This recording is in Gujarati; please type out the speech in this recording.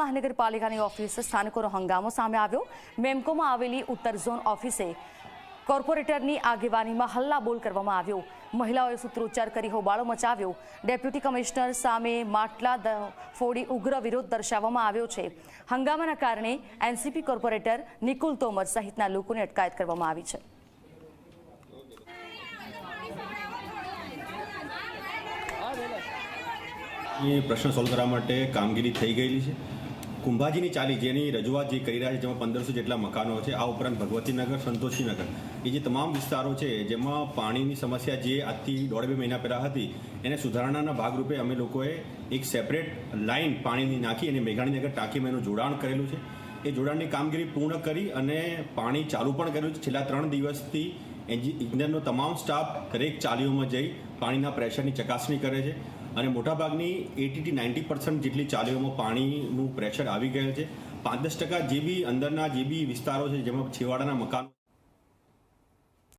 મહાનગરપાલિકાની ઓફિસ સ્થાનિકોનો હંગામો સામે આવ્યો. મેમકોમાં આવેલી ઉત્તર ઝોન ઓફિસે કોર્પોરેટરની આગેવાનીમાં હલ્લાબોલ કરવામાં આવ્યો. મહિલાઓએ સૂત્રોચ્ચાર કરી હોબાળો મચાવ્યો. ડેપ્યુટી કમિશનર સામે માટલા ફોડી ઉગ્ર વિરોધ દર્શાવવામાં આવ્યો છે. હંગામાના કારણે એનસીપી કોર્પોરેટર નિકુલ તોમર સહિતના લોકોની અટકાયત કરવામાં આવી છે. પ્રશ્ન સોલ્વ કરવા માટે કામગીરી થઈ ગયેલી છે. કુંભાજીની ચાલી જેની રજૂઆત જે કરી રહ્યા છે, જેમાં પંદરસો જેટલા મકાનો છે, આ ઉપરાંત ભગવતીનગર, સંતોષીનગર. એ જે તમામ વિસ્તારો છે, જેમાં પાણીની સમસ્યા જે આજથી દોઢ બે મહિના પહેલાં હતી, એને સુધારણાના ભાગરૂપે અમે લોકોએ એક સેપરેટ લાઇન પાણીની નાખી અને મેઘાણીનગર ટાંકીમાં એનું જોડાણ કરેલું છે. એ જોડાણની કામગીરી પૂર્ણ કરી અને પાણી ચાલુ પણ કર્યું છે. છેલ્લા ત્રણ દિવસથી એન્જી- ઇજનેરનો તમામ સ્ટાફ દરેક ચાલીઓમાં જઈ પાણીના પ્રેશરની ચકાસણી કરે છે. અને મોટાભાગની એટીટી નાઇન્ટી પર્સન્ટ જેટલી ચાલીઓમાં પાણીનું પ્રેશર આવી ગયેલ છે. પાંચ દસ ટકા જે બી અંદરના જે બી વિસ્તારો છે, જેમાં છેવાડાના મકાનો